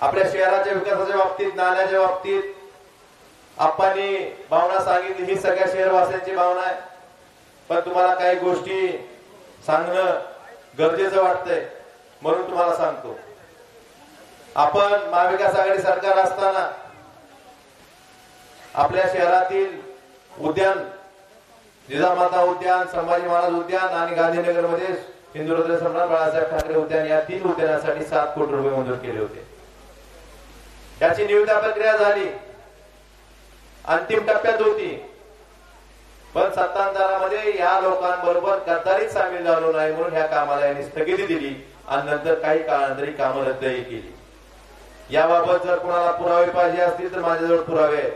आपल्या शहराच्या विकासाच्या बाबतीत नाण्याच्या बाबतीत आप्पांनी भावना सांगितली ही सगळ्या शहरवासियांची भावना आहे. पण तुम्हाला काही गोष्टी सांगणं गरजेचं वाटतंय म्हणून तुम्हाला सांगतो. आपण महाविकास आघाडी सरकार असताना आपल्या शहरातील उद्यान जिजामाता उद्यान संभाजी महाराज उद्यान आणि गांधीनगरमध्ये सम्राट बाळासाहेब ठाकरे उद्यान या तीन उद्यानासाठी सात कोटी रुपये मंजूर केले होते. त्याची निविदा प्रक्रिया झाली. अंतिम टप्प्यात होती. पण सत्तांतरामध्ये या लोकांबरोबर गद्दारीत सामील झालो नाही म्हणून ह्या कामाला यांनी स्थगिती दिली आणि नंतर काही काळानंतर कामं रद्दही केली. याबाबत जर कोणाला पुरावे पाहिजे असतील तर माझ्याजवळ पुरावे आहेत.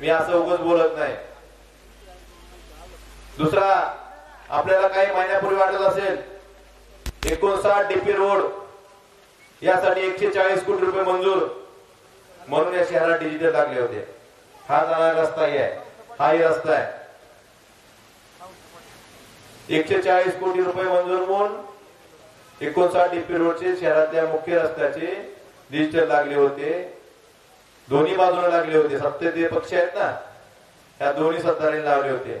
मी असं उगाच बोलत नाही. दुसरा आपल्याला काही महिन्यापूर्वी वाटत असेल एकोणसाठ डीपी रोड यासाठी एकशे चाळीस कोटी रुपये मंजूर. म्हणून या शहरात डिजिटल लागले होते. हा जाणारा रस्ताही आहे. हाही रस्ता आहे. एकशे चाळीस कोटी रुपये मंजूर म्हणून एकोणसाठ डीपी रोडचे शहरातल्या मुख्य रस्त्याचे डिजिटल लागले होते. दोन्ही बाजूला लागले होते. सत्तेचे पक्ष आहेत ना त्या दोन्ही सत्ताने लावले होते.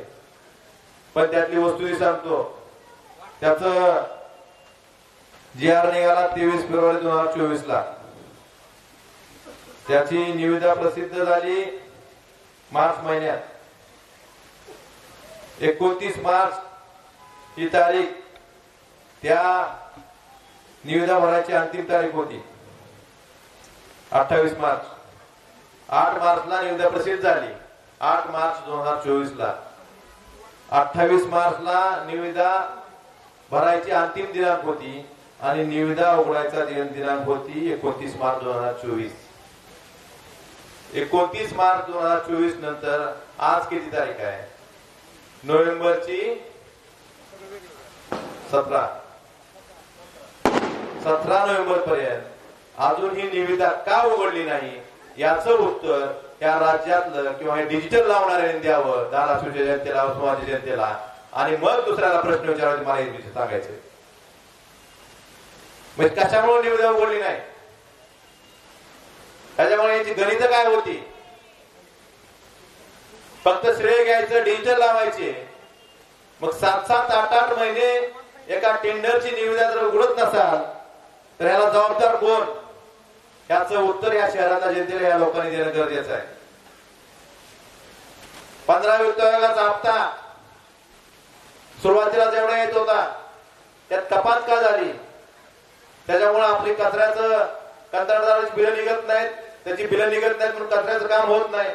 पण त्यातली वस्तू सांगतो. त्याच जी आर निघाला तेवीस फेब्रुवारी दोन हजार चोवीस ला त्याची निविदा प्रसिद्ध झाली मार्च महिन्यात. एकोणतीस मार्च ही तारीख त्या निविदा भरायची अंतिम तारीख होती. अठ्ठावीस मार्च. आठ मार्चला निविदा प्रसिद्ध झाली. आठ मार्च दोन हजार चोवीस ला अठ्ठावीस मार्चला निविदा भरायची अंतिम दिनांक होती आणि निविदा उघडायचा दिन- दिनांक होती एकोणतीस मार्च दोन हजार चोवीस. एकोणतीस मार्च दोन हजार चोवीस नंतर आज किती तारीख आहे? नोव्हेंबरची सतरा. सतरा नोव्हेंबर पर्यंत अजून ही निविदा का उघडली नाही? याच उत्तर या राज्यातलं किंवा हे डिजिटल लावणाऱ्यांनी द्यावं धाराशिवच्या जनतेला उस्मानाच्या जनतेला आणि मग दुसऱ्याला प्रश्न विचारायचे मला सांगायचे. म्हणजे कशामुळे निविदा उघडली नाही? त्याच्यामुळे याची गणित काय होती? फक्त श्रेय घ्यायचं डिजिटल लावायचे. मग सात सात आठ आठ महिने एका टेंडरची निविदा जर उघडत नसाल तर याला जबाबदार कोण? याचं उत्तर या शहराच्या जनतेला या लोकांनी देणं गरजेचं आहे. पंधरा वित्त आयोगाचा हप्ता. सुरुवातीला जेवढा येत होता त्यात कपात का झाली? त्याच्यामुळे आपली कचऱ्याचं कंत्राटदाराची बिलं निघत नाहीत. त्याची बिलं निघत नाहीत म्हणून कचऱ्याचं काम होत नाही.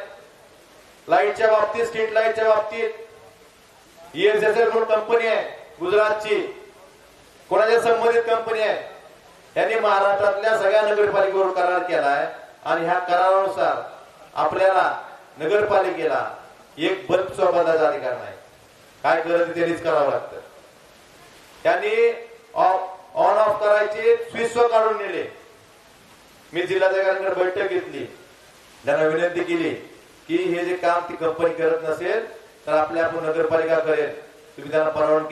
लाईटच्या बाबतीत स्ट्रीट लाईटच्या बाबतीत. ईएसएसएल म्हणून कंपनी आहे गुजरातची. कोणाच्या संबंधित कंपनी आहे? त्यांनी महाराष्ट्रातल्या सगळ्या नगरपालिकेवर करार केलाय. आणि ह्या करारानुसार आपल्याला नगरपालिकेला एक बल्ब स्वबंधाचा अधिकार नाही. काय गरज त्यांनीच करावं लागतं. त्यांनी ऑन ऑफ करायचे स्विच काढून नेले. मी जिल्हाधिकाऱ्यांकडे बैठक घेतली. त्यांना विनंती केली की हे जे काम ती कंपनी करत नसेल तर आपल्या आपण नगरपालिका करेल तुम्ही त्यांना परवानगी